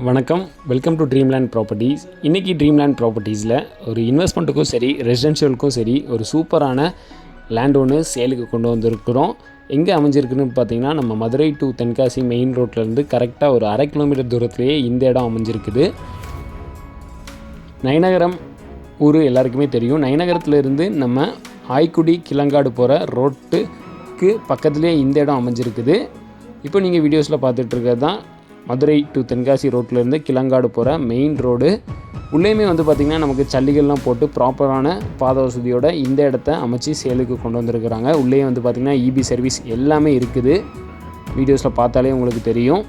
வணக்கம். Welcome to Dreamland properties இன்றைக்கி Dreamland ப்ராப்பர்ட்டிஸில் ஒரு இன்வெஸ்ட்மெண்ட்டுக்கும் சரி ரெசிடென்ஷியலுக்கும் சரி ஒரு சூப்பரான லேண்ட் ஒன்று சேலுக்கு கொண்டு வந்திருக்கிறோம். எங்கே அமைஞ்சிருக்குன்னு பார்த்தீங்கன்னா நம்ம மதுரை டு தென்காசி மெயின் ரோட்லேருந்து கரெக்டாக ஒரு அரை கிலோமீட்டர் தூரத்துலேயே இந்த இடம் அமைஞ்சிருக்குது. நயநகரம் ஊர் எல்லாருக்குமே தெரியும். நயநகரத்துலேருந்து நம்ம ஆய்க்குடி கிளங்காடு போகிற ரோட்டுக்கு பக்கத்துலேயே இந்த இடம் அமைஞ்சிருக்குது. இப்போ நீங்கள் வீடியோஸில் பார்த்துட்ருக்கிறது தான் மதுரை டு தென்காசி ரோட்லேருந்து கிளங்காடு போகிற மெயின் ரோடு உள்ளேயுமே வந்து பார்த்திங்கன்னா நமக்கு சல்லிகள்லாம் போட்டு ப்ராப்பரான பாத வசதியோட இந்த இடத்த அமைச்சு சேலுக்கு கொண்டு வந்திருக்கிறாங்க. உள்ளேயே வந்து பார்த்திங்கன்னா இபி சர்வீஸ் எல்லாமே இருக்குது. வீடியோஸில் பார்த்தாலே உங்களுக்கு தெரியும்.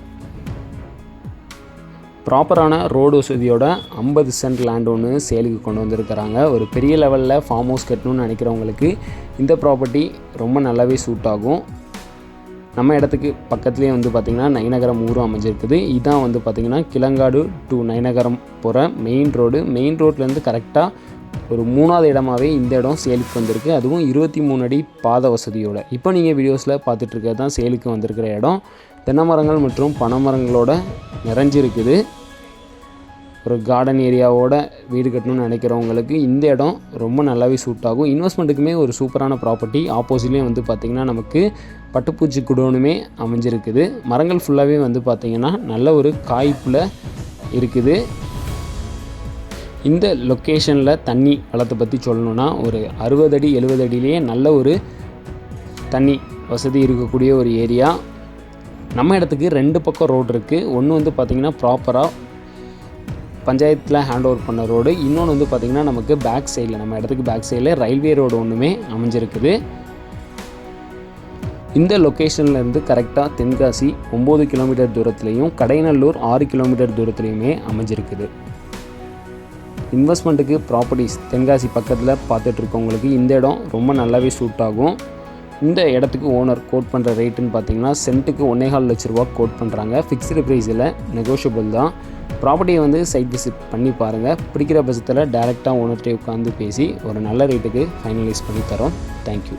ப்ராப்பரான ரோடு வசதியோட ஐம்பது சென்ட் லேண்ட் ஒன்று சேலுக்கு கொண்டு வந்திருக்கிறாங்க. ஒரு பெரிய லெவலில் ஃபார்ம் ஹவுஸ் கட்டணும்னு நினைக்கிறவங்களுக்கு இந்த ப்ராப்பர்ட்டி ரொம்ப நல்லாவே சூட் ஆகும். நம்ம இடத்துக்கு பக்கத்துலேயே வந்து பார்த்திங்கன்னா நயனகரம் ஊரும் அமைஞ்சிருக்குது. இதான் வந்து பார்த்திங்கன்னா கிளங்காடு டு நயனகரம் போகிற மெயின் ரோடு மெயின் ரோட்லேருந்து கரெக்டாக ஒரு மூணாவது இடமாவே இந்த இடம் சேலுக்கு வந்திருக்கு. அதுவும் இருபத்தி மூணு அடி பாத வசதியோட. இப்போ நீங்கள் வீடியோஸில் பார்த்துட்ருக்கிறது தான் சேலுக்கு வந்திருக்கிற இடம். தென்னை மரங்கள் மற்றும் பனை மரங்களோட நிறைஞ்சிருக்குது. ஒரு கார்டன் ஏரியாவோட வீடு கட்டணும்னு நினைக்கிறவங்களுக்கு இந்த இடம் ரொம்ப நல்லாவே சூட் ஆகும். இன்வெஸ்ட்மெண்ட்டுக்குமே ஒரு சூப்பரான ப்ராப்பர்ட்டி ஆப்போசிட்லேயே வந்து பார்த்திங்கன்னா நமக்கு பட்டுப்பூச்சி குடோனுமே அமைஞ்சிருக்குது. மரங்கள் ஃபுல்லாகவே வந்து பார்த்திங்கன்னா நல்ல ஒரு காய்ப்பில் இருக்குது. இந்த லொக்கேஷனில் தண்ணி வளத்தை பற்றி சொல்லணுன்னா ஒரு அறுபது அடி எழுபது அடியிலேயே நல்ல ஒரு தண்ணி வசதி இருக்கக்கூடிய ஒரு ஏரியா நம்ம இடத்துக்கு ரெண்டு பக்கம் ரோடு இருக்குது ஒன்று வந்து பார்த்திங்கன்னா ப்ராப்பராக பஞ்சாயத்தில் ஹேண்ட் ஓவர் பண்ண ரோடு இன்னொன்று வந்து பார்த்திங்கன்னா நமக்கு பேக் சைடில் நம்ம இடத்துக்கு பேக் சைடில் ரயில்வே ரோடு ஒன்றுமே அமைஞ்சிருக்குது. இந்த லொக்கேஷன்லேருந்து கரெக்டாக தென்காசி ஒம்பது கிலோமீட்டர் தூரத்துலேயும் கடைநல்லூர் ஆறு கிலோமீட்டர் தூரத்துலேயுமே அமைஞ்சிருக்குது. இன்வெஸ்ட்மெண்ட்டுக்கு ப்ராப்பர்ட்டிஸ் தென்காசி பக்கத்தில் பார்த்துட்ருக்கவங்களுக்கு இந்த இடம் ரொம்ப நல்லாவே சூட் ஆகும். இந்த இடத்துக்கு ஓனர் கோட் பண்ணுற ரேட்டுன்னு பார்த்தீங்கன்னா சென்ட்டுக்கு ஒன்றேகால் லட்ச ரூபா கோட் பண்ணுறாங்க ஃபிக்ஸ்டு ப்ரைஸில் நெகோஷியபிள் தான். ப்ராப்பர்ட்டியை வந்து சைட் விசிட் பண்ணி பாருங்கள் பிடிக்கிற பட்சத்தில் டேரெக்டாக ஓனர்கிட்ட உட்காந்து பேசி ஒரு நல்ல ரேட்டுக்கு ஃபைனலைஸ் பண்ணி தரோம். தேங்க்யூ